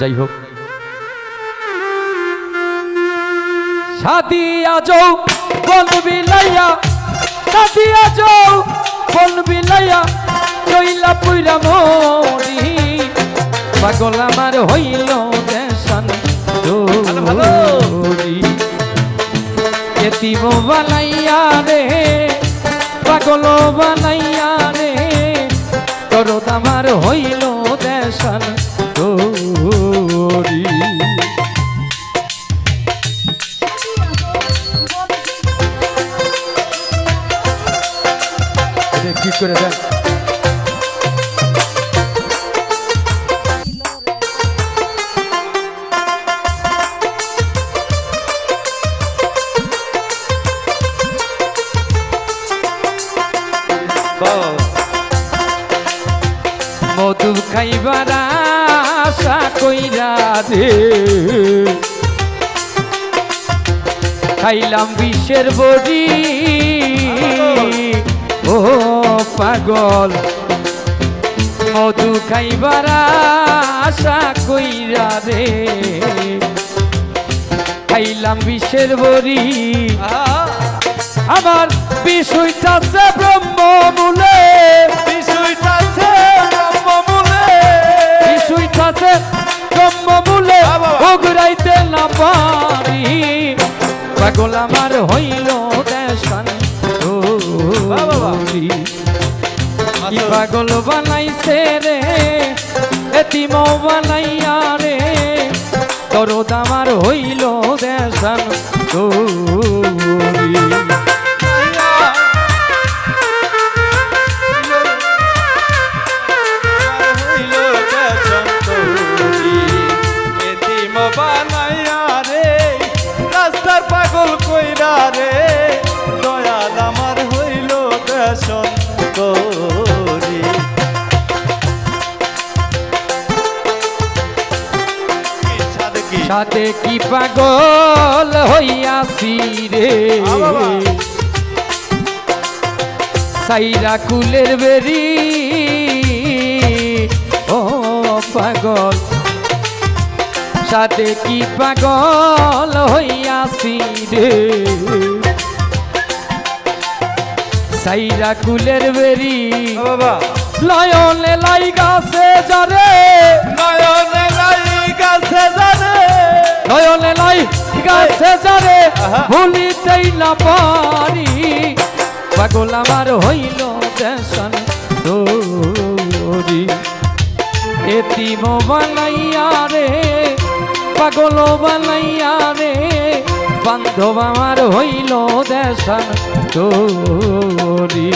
যাই হোক। সাদিয়া যৌ বল বিলাইয়া সাদিয়া যৌ বল বিলাইয়া কইলা পুইরা মরি। পাগল আমার হইল দেশান দৌড়ি। এতিম বানাইয়া রে পাগল বানাইয়া রে। তরত আমার হইল দেশান এটা কি করে দেন। মধু খাইবার আশা কইরা রে খাইলাম বিষের বড়ি। ও পাগল। মধু খাইবার আশা কইরা রে। খাইলাম বিষের বড়ি। আমার বিষয়টাছে ওগরাইতে না পারি। পাগল আমার হইল পাগল বানাইছে রে এতিম বানাইয়া রে। দরদ আমার হইল দেশান গৌরী সাথে কি পাগল হইয়াছি রে? সাইরা কুলের বেরি। ও পাগল। সাথে কি পাগল হইয়াছি রে? সাইরা কুলের বেরি। বাবা। লয়নে লাই গাছে যারে গাছে যারে। ভুলিতেই না পারি। পাগল আমার হইল দেশন এতিম বানাইয়া রে পাগল বানাইয়া রে। বান্ধব আমার হইল দেশন দৌড়ি।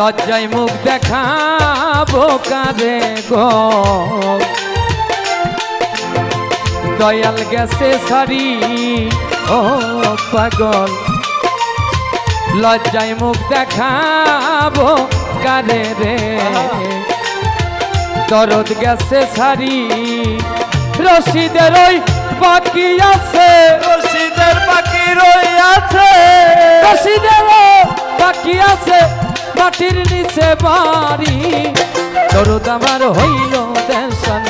লজ্জায় মুখ দেখাবো কারে গো। দয়াল গেছে সারি ও পাগল। লজ্জায় মুখ দেখাবো কারে রে। দরদ গেছে সারি রশিদের ওই বাকি আছে। রশিদের বাকি রই আছে। রশিদের বাকি আছে। মাটির নিচে বাড়ি। দরদ আমার হইল দেশন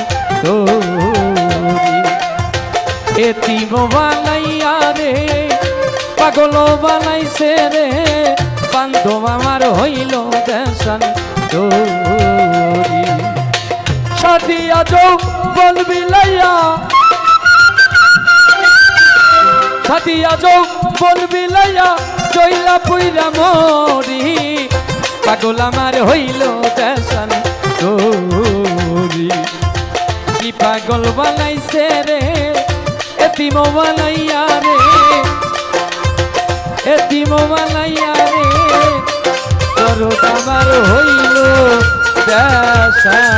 তোরি এতিম বানাইয়া রে, পাগল বানাইছে রে। বান্ধব আমার হইল দেশন তোরি সাদিয়া যৌ বলবি লাইয়া সাদিয়া যৌ বলবি লাইয়া জইলা পুইরা মরি। পাগল আমার হইল ফ্যাশন তোরি কি পাগল বানাইছে রে? এতিম বানাইয়া রে। এতিম বানাইয়া রে। তোর আমার হইল দেশন